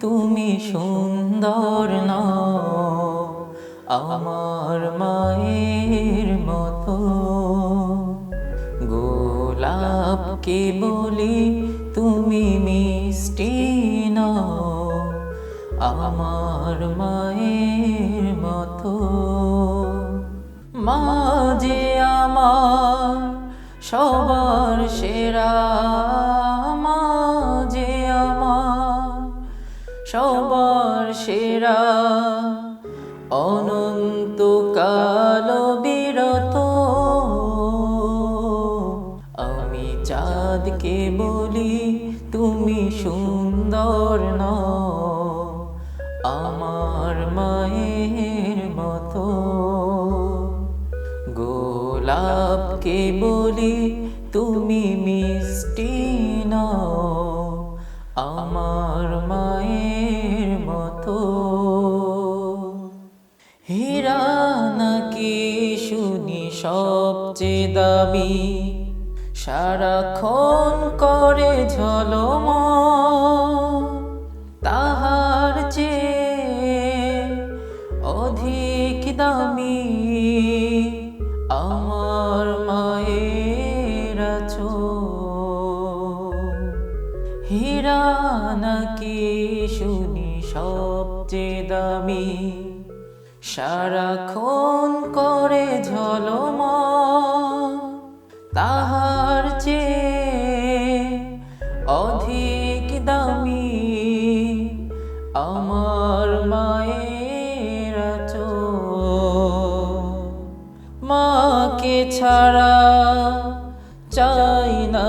তুমি সুন্দর আমার মায়ের মতো। গোলাপকে বলি তুমি মিষ্টি আমার মায়ের মতো। মা যে আমার সবার সেরা সবার সেরা। অনন্ত কাল বিরত। আমি চাঁদকে বলি, তুমি সুন্দর না আমার মায়ের মতো। গোলাপকে বলি, তুমি মিষ্টি হীরা নাকি শুনি সবচেয়ে দাবি সারাক্ষণ করে ঝলম তাহার চেয়ে অধিক দামি। আমার মায়ের আছো হীরা নাকি শুনি সবচেয়ে দামি? সারাক্ষণ করে ঝলম তাহার চেয়ে অধিক দামি আমার মায়ের মাকে ছাড়া চাই না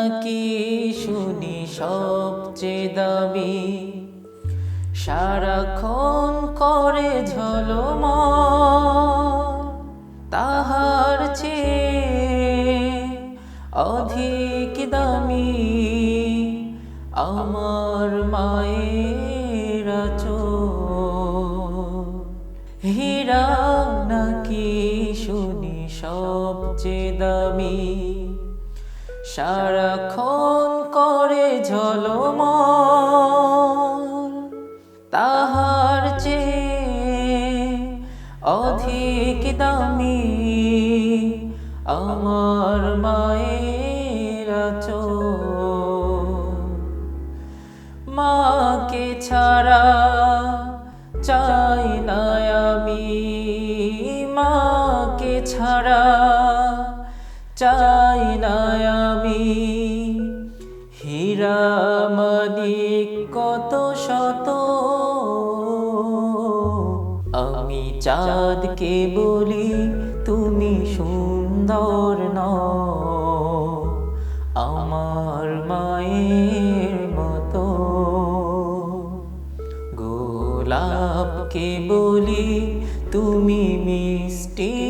নাকি শুনি সবচেয়ে দামি? সারাক্ষণ করে ঝলম তাহার চেয়ে অধিক দামি। আমার মায়ের আছো হীরা নাকি শুনি সবচেয়ে দামি? সারাক্ষণ করে ঝলম তাহার চেয়ে অধিক দামি আমার মায়ের মাকে ছাড়া চাই না আমি। মাকে ছাড়া চাই না আমি হীরা মানিক কত শত। আমি চাঁদকে বলি, তুমি সুন্দর ন আমার মায়ের মতো। গোলাপকে বলি, তুমি মিষ্টি